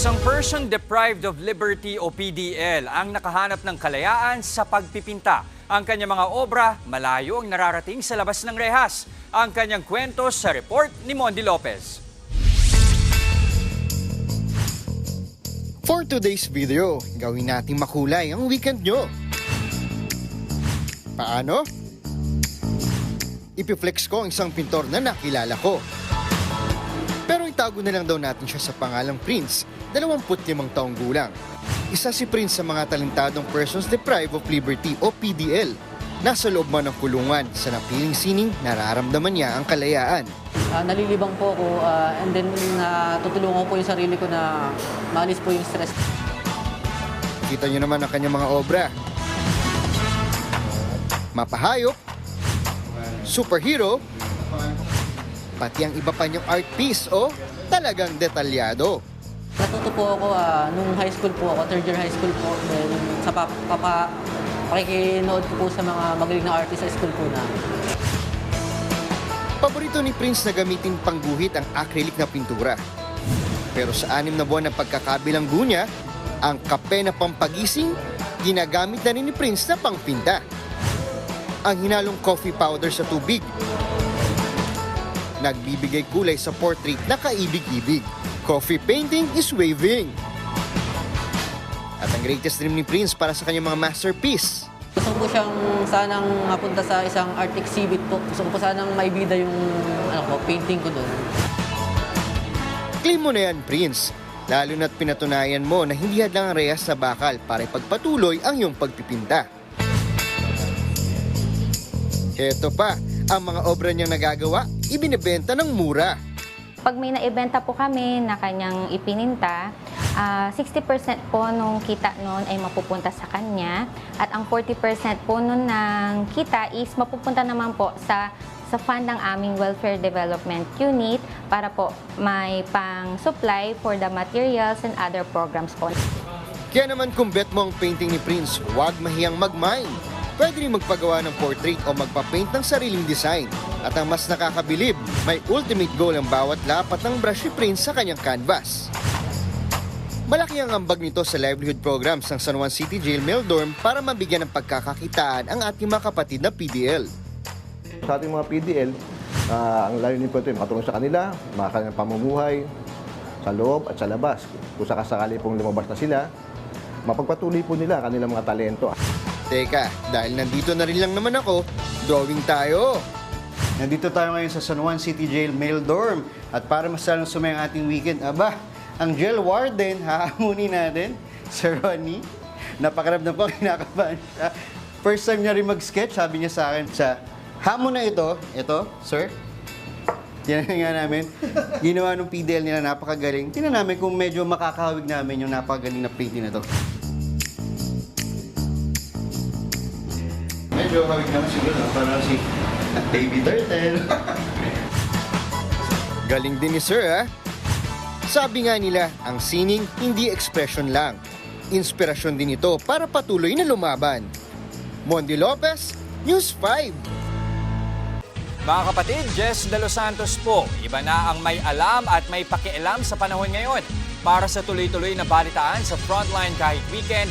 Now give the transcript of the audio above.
Isang person deprived of liberty o PDL ang nakahanap ng kalayaan sa pagpipinta. Ang kanyang mga obra, malayo ang nararating sa labas ng rehas. Ang kanyang kwento sa report ni Mondi Lopez. For today's video, gawin nating makulay ang weekend nyo. Paano? Ipiflex ko ang isang pintor na nakilala ko. Itago na lang daw natin siya sa pangalang Prince, 25 taong gulang. Isa si Prince sa mga talentadong persons deprived of liberty o PDL. Nasa loob man ng kulungan, sa napiling sining, nararamdaman niya ang kalayaan. Ah, nalilibang po ako ah, and then natutulungan ko po yung sarili ko na maalis po yung stress. Kita nyo naman ang kanyang mga obra. Mapahayop, superhero, pati ang iba pa niyong art piece o talagang detalyado. Natuto po ako ah, nung high school po ako, third year high school po. Then sa papa, papa pakikinood ko po sa mga magaling na artist sa school po na. Paborito ni Prince na gamitin pangguhit ang acrylic na pintura. Pero sa anim na buwan ng pagkakabilanggo niya, ang kape na pampagising, ginagamit na rin ni Prince na pangpinta. Ang hinalong coffee powder sa tubig, nagbibigay kulay sa portrait na kaibig-ibig. Coffee painting is waving. At ang greatest dream ni Prince para sa kanyang mga masterpiece, Gusto ko siyang sanang mapunta sa isang art exhibit po. Gusto ko po sanang maibida yung ano ko, painting ko doon. Claim mo na yan, Prince. Lalo na't pinatunayan mo na hindi hadlang ang rehas sa bakal para ipagpatuloy ang iyong pagpipinta. Heto pa, ang mga obra niyang nagagawa, ibinebenta ng mura. Pag may naibenta po kami na kanyang ipininta, ah, 60% po nung kita noon ay mapupunta sa kanya at ang 40% po nun ng kita is mapupunta naman po sa sa fund ng aming Welfare Development Unit para po may pang-supply for the materials and other programs po. Kaya naman kung bet mo ang painting ni Prince, huwag mahiyang mag-mine. Pwede rin magpagawa ng portrait o magpa-paint ng sariling design. At ang mas nakakabilib, may ultimate goal ang bawat lapat ng brush ni Prince sa kanyang canvas. Malaki ang ambag nito sa livelihood programs ng San Juan City Jail Mail Dorm para mabigyan ng pagkakakitaan ang ating mga kapatid na PDL. Sa ating mga PDL, ah, ang layunin po ito ay makatulong sa kanila, mga kanilang pamumuhay, sa loob at sa labas. Kung sakasakali pong lumabas na sila, mapagpatuloy po nila ang kanilang mga talento. Teka, dahil nandito na rin lang naman ako, drawing tayo. Nandito tayo ngayon sa San Juan City Jail Mail Dorm. At para mas lalong sumaya ang ating weekend, aba, ang jail warden, haamunin natin, Sir Ronnie. Napakaramdam po, kinakabahan siya. First time niya rin mag-sketch, sabi niya sa akin, sa hamon na ito, ito, sir, Tinan nga namin, ginawa ng PDL nila napakagaling. Tinan namin kung medyo makakahawig namin yung napakagaling na painting na to. Medyo hawig naman siguro, parang si Baby Turtle. Galing din ni Sir ha? Sabi nga nila, ang sining hindi expression lang. Inspirasyon din ito para patuloy na lumaban. Mondi Lopez, News 5. Mga kapatid, Jess De Los Santos po. Iba na ang may alam at may pakialam sa panahon ngayon. Para sa tuloy-tuloy na balitaan sa Frontline kahit weekend,